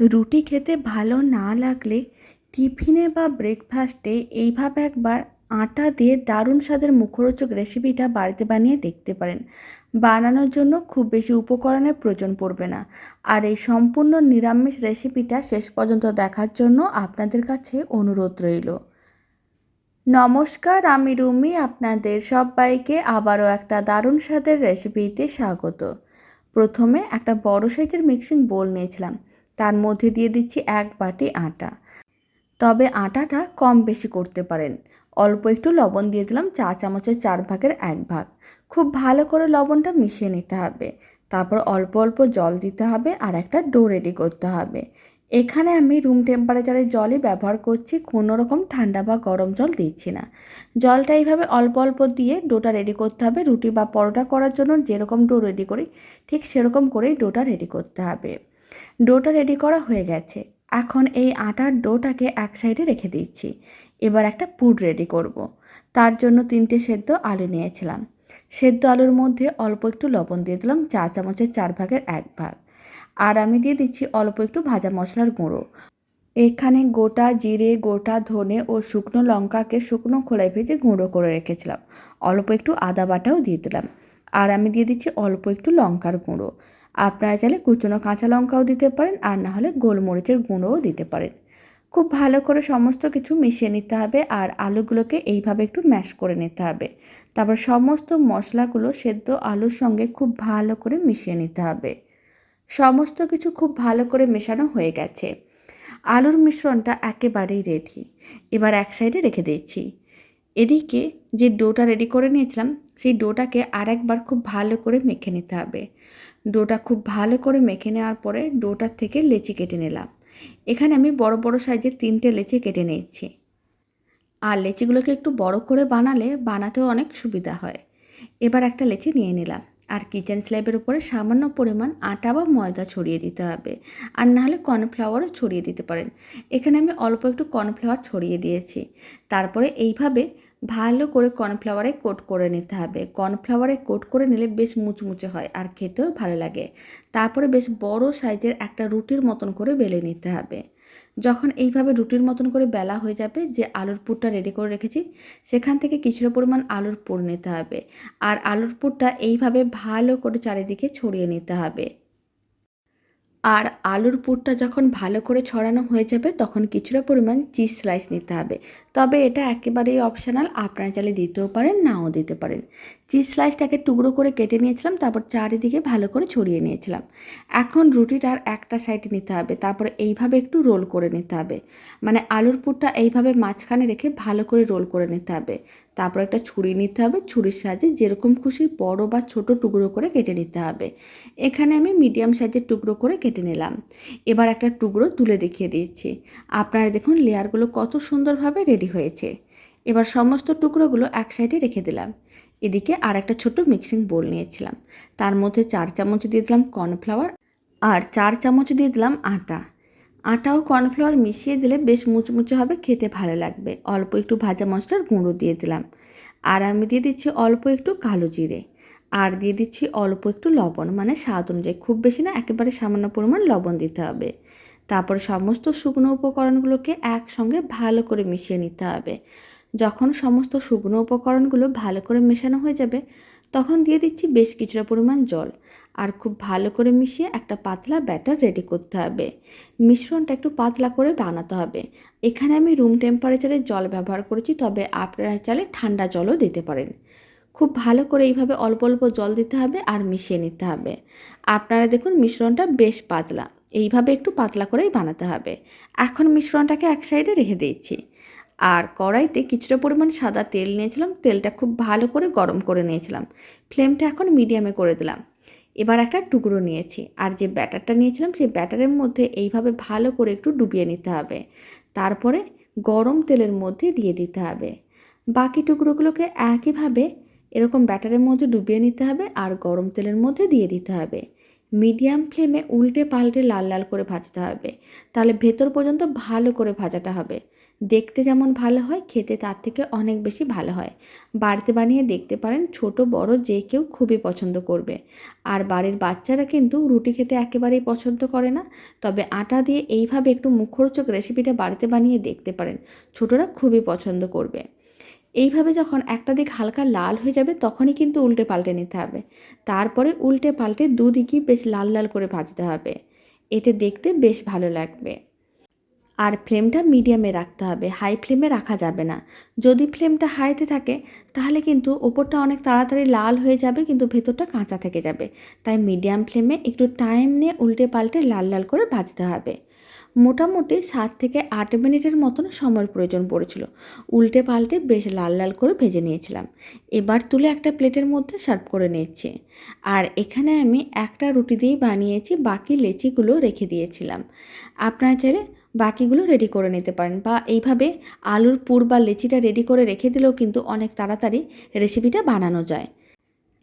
রুটি খেতে ভালো না লাগলে টিফিনে বা ব্রেকফাস্টে এইভাবে একবার আটা দিয়ে দারুণ স্বাদের মুখরোচক রেসিপিটা বাড়িতে বানিয়ে দেখতে পারেন। বানানোর জন্য খুব বেশি উপকরণের প্রয়োজন পড়বে না। আর এই সম্পূর্ণ নিরামিষ রেসিপিটা শেষ পর্যন্ত দেখার জন্য আপনাদের কাছে অনুরোধ রইল। নমস্কার, আমি রুমি। আপনাদের সবাইকে আবারও একটা দারুণ স্বাদের রেসিপিতে স্বাগত। প্রথমে একটা বড় সাইজের মিক্সিং বোল নিয়েছিলাম। তার মধ্যে দিয়ে দিচ্ছি এক বাটি আটা। তবে আটাটা কম বেশি করতে পারেন। অল্প একটু লবণ দিয়ে দিলাম চা চামচের চার ভাগের এক ভাগ। খুব ভালো করে লবণটা মিশিয়ে নিতে হবে। তারপর অল্প অল্প জল দিতে হবে আর একটা ডো রেডি করতে হবে। এখানে আমি রুম টেম্পারেচারের জলই ব্যবহার করছি, কোনো রকম ঠান্ডা বা গরম জল দিচ্ছি না। জলটা এইভাবে অল্প অল্প দিয়ে ডোটা রেডি করতে হবে। রুটি বা পরোটা করার জন্য যেরকম ডো রেডি করি, ঠিক সেরকম করেই ডোটা রেডি করতে হবে। ডোটা রেডি করা হয়ে গেছে। এখন এই আটার ডোটাকে এক সাইডে রেখে দিচ্ছি। এবার একটা পুর রেডি করব। তার জন্য তিনটে সেদ্ধ আলু নিয়েছিলাম। সেদ্ধ আলুর মধ্যে অল্প একটু লবণ দিয়ে দিলাম চা চামচের চার ভাগের এক ভাগ। আর আমি দিয়ে দিচ্ছি অল্প একটু ভাজা মশলার গুঁড়ো। এখানে গোটা জিরে, গোটা ধনে ও শুকনো লঙ্কাকে শুকনো খোলায় ভেজে গুঁড়ো করে রেখেছিলাম। অল্প একটু আদা বাটাও দিয়ে দিলাম। আর আমি দিয়ে দিচ্ছি অল্প একটু লঙ্কার গুঁড়ো। আপনারা চাইলে কুচনো কাঁচা লঙ্কাও দিতে পারেন, আর না হলে গোলমরিচের গুঁড়োও দিতে পারেন। খুব ভালো করে সমস্ত কিছু মিশিয়ে নিতে হবে, আর আলুগুলোকে এইভাবে একটু ম্যাশ করে নিতে হবে। তারপর সমস্ত মশলাগুলো সেদ্ধ আলুর সঙ্গে খুব ভালো করে মিশিয়ে নিতে হবে। সমস্ত কিছু খুব ভালো করে মেশানো হয়ে গেছে। আলুর মিশ্রণটা একেবারেই রেডি এবার এক সাইডে রেখে দিয়েছি এদিকে যে ডোটা রেডি করে নিয়েছিলাম, সেই ডোটাকে আরেকবার খুব ভালো করে মেখে নিতে হবে। ডোটা খুব ভালো করে মেখে নেওয়ার পরে ডোটার থেকে লেচি কেটে নিলাম। এখানে আমি বড় বড় সাইজের তিনটে লেচি কেটে নিচ্ছি আর লেচিগুলোকে একটু বড় করে বানালে বানাতেও অনেক সুবিধা হয়। এবার একটা লেচি নিয়ে নিলাম। আর কিচেন স্ল্যাবের উপরে সামান্য পরিমাণ আটা বা ময়দা ছড়িয়ে দিতে হবে। আর নাহলে কর্নফ্লাওয়ারও ছড়িয়ে দিতে পারেন। এখানে আমি অল্প একটু কর্নফ্লাওয়ার ছড়িয়ে দিয়েছি। তারপরে এইভাবে ভালো করে কর্নফ্লাওয়ারে কোট করে নিতে হবে। কর্নফ্লাওয়ারে কোট করে নিলে বেশ মুচমুচে হয় আর খেতেও ভালো লাগে। তারপরে বেশ বড় সাইজের একটা রুটির মতন করে বেলে নিতে হবে। যখন এইভাবে রুটির মতন করে বেলা হয়ে যাবে যে আলুর পুরটা রেডি করে রেখেছি, সেখান থেকে কিছুটা পরিমাণ আলুর পুর নিতে হবে। আর আলুর পুরটা এইভাবে ভালো করে চারিদিকে ছড়িয়ে নিতে হবে। আর আলুর পুরটা যখন ভালো করে ছড়ানো হয়ে যাবে, তখন কিছুটা পরিমাণ চিজ স্লাইস নিতে হবে। তবে এটা একেবারেই অপশানাল আপনারা চাইলে দিতেও পারেন, নাও দিতে পারেন। চিজ স্লাইসটাকে টুকরো করে কেটে নিয়েছিলাম, তারপর চারিদিকে ভালো করে ছড়িয়ে নিয়েছিলাম। এখন রুটিটার একটা সাইডে নিতে হবে, তারপরে এইভাবে একটু রোল করে নিতে হবে। মানে আলুর পুরটা এইভাবে মাঝখানে রেখে ভালো করে রোল করে নিতে হবে। তারপর একটা ছুরি নিতে হবে, ছুরির সাহায্যে যেরকম খুশি বড় বা ছোট টুকরো করে কেটে নিতে হবে। এখানে আমি মিডিয়াম সাইজের টুকরো করে কেটে নিলাম। এবার একটা টুকরো তুলে দেখিয়ে দিয়েছি আপনারা দেখুন লেয়ারগুলো কত সুন্দরভাবে রেডি হয়েছে। এবার সমস্ত টুকরোগুলো এক সাইডে রেখে দিলাম। এদিকে আর একটা ছোট মিক্সিং বোল নিয়েছিলাম। তার মধ্যে চার চামচ দিয়ে দিলাম কর্নফ্লাওয়ার আর চার চামচ দিয়ে দিলাম আটা। আটা ও কর্নফ্লাওয়ার মিশিয়ে দিলে বেশ মুচমুচে হবে, খেতে ভালো লাগবে। অল্প একটু ভাজা মশলার গুঁড়ো দিয়ে দিলাম। আর আমি দিয়ে দিচ্ছি অল্প একটু কালো জিরে। আর দিয়ে দিচ্ছি অল্প একটু লবণ মানে স্বাদ অনুযায়ী। খুব বেশি না, একেবারে সামান্য পরিমাণ লবণ দিতে হবে। তারপর সমস্ত শুকনো উপকরণগুলোকে একসঙ্গে ভালো করে মিশিয়ে নিতে হবে। যখন সমস্ত শুকনো উপকরণগুলো ভালো করে মেশানো হয়ে যাবে, তখন দিয়ে দিচ্ছি বেশ কিছুটা পরিমাণ জল। আর খুব ভালো করে মিশিয়ে একটা পাতলা ব্যাটার রেডি করতে হবে। মিশ্রণটা একটু পাতলা করে বানাতে হবে। এখানে আমি রুম টেম্পারেচারে জল ব্যবহার করেছি, তবে আপনারা চাইলে ঠান্ডা জলও দিতে পারেন। খুব ভালো করে এইভাবে অল্প অল্প জল দিতে হবে আর মিশিয়ে নিতে হবে। আপনারা দেখুন মিশ্রণটা বেশ পাতলা। এইভাবে একটু পাতলা করেই বানাতে হবে। এখন মিশ্রণটাকে এক সাইডে রেখে দিয়েছি। আর কড়াইতে কিছুটা পরিমাণ সাদা তেল নিয়েছিলাম। তেলটা খুব ভালো করে গরম করে নিয়েছিলাম। ফ্লেমটা এখন মিডিয়ামে করে দিলাম। এবার একটা টুকরো নিয়েছি। আর যে ব্যাটারটা নিয়েছিলাম, সেই ব্যাটারের মধ্যে এইভাবে ভালো করে একটু ডুবিয়ে নিতে হবে। তারপরে গরম তেলের মধ্যে দিয়ে দিতে হবে। বাকি টুকরোগুলোকে একইভাবে এরকম ব্যাটারের মধ্যে ডুবিয়ে নিতে হবে আর গরম তেলের মধ্যে দিয়ে দিতে হবে। মিডিয়াম ফ্লেমে উল্টে পাল্টে লাল লাল করে ভাজতে হবে। তাহলে ভেতর পর্যন্ত ভালো করে ভাজাটা হবে। দেখতে যেমন ভালো হয়, খেতে তার থেকে অনেক বেশি ভালো হয়। বাড়িতে বানিয়ে দেখতে পারেন ছোট, বড় যে কেউ খুবই পছন্দ করবে। আর বাড়ির বাচ্চারা কিন্তু রুটি খেতে একেবারেই পছন্দ করে না। তবে আটা দিয়ে এইভাবে একটু মুখরোচক রেসিপিটা বাড়িতে বানিয়ে দেখতে পারেন। ছোটরা খুবই পছন্দ করবে। এইভাবে যখন একটা দিক হালকা লাল হয়ে যাবে, তখনই কিন্তু উল্টে পাল্টে নিতে হবে। তারপরে উল্টে পাল্টে দুদিকই বেশ লাল লাল করে ভাজতে হবে। এতে দেখতে বেশ ভালো লাগবে। আর ফ্লেমটা মিডিয়ামে রাখতে হবে। হাই ফ্লেমে রাখা যাবে না। যদি ফ্লেমটা হাইতে থাকে, তাহলে কিন্তু ওপরটা অনেক তাড়াতাড়ি লাল হয়ে যাবে, কিন্তু ভেতরটা কাঁচা থেকে যাবে। তাই মিডিয়াম ফ্লেমে একটু টাইম নিয়ে উল্টে পাল্টে লাল লাল করে ভাজতে হবে। মোটামুটি সাত থেকে আট মিনিটের মতন সময়ের প্রয়োজন পড়েছিল। উল্টে পাল্টে বেশ লাল লাল করে ভেজে নিয়েছিলাম। এবার তুলে একটা প্লেটের মধ্যে সার্ভ করে নিচ্ছি। আর এখানে আমি একটা রুটি দিয়েই বানিয়েছি, বাকি লেচিগুলো রেখে দিয়েছিলাম। আপনারা চাইলে বাকিগুলো রেডি করে নিতে পারেন বা এইভাবে আলুর পুর বা লেচিটা রেডি করে রেখে দিলেও কিন্তু অনেক তাড়াতাড়ি রেসিপিটা বানানো যায়।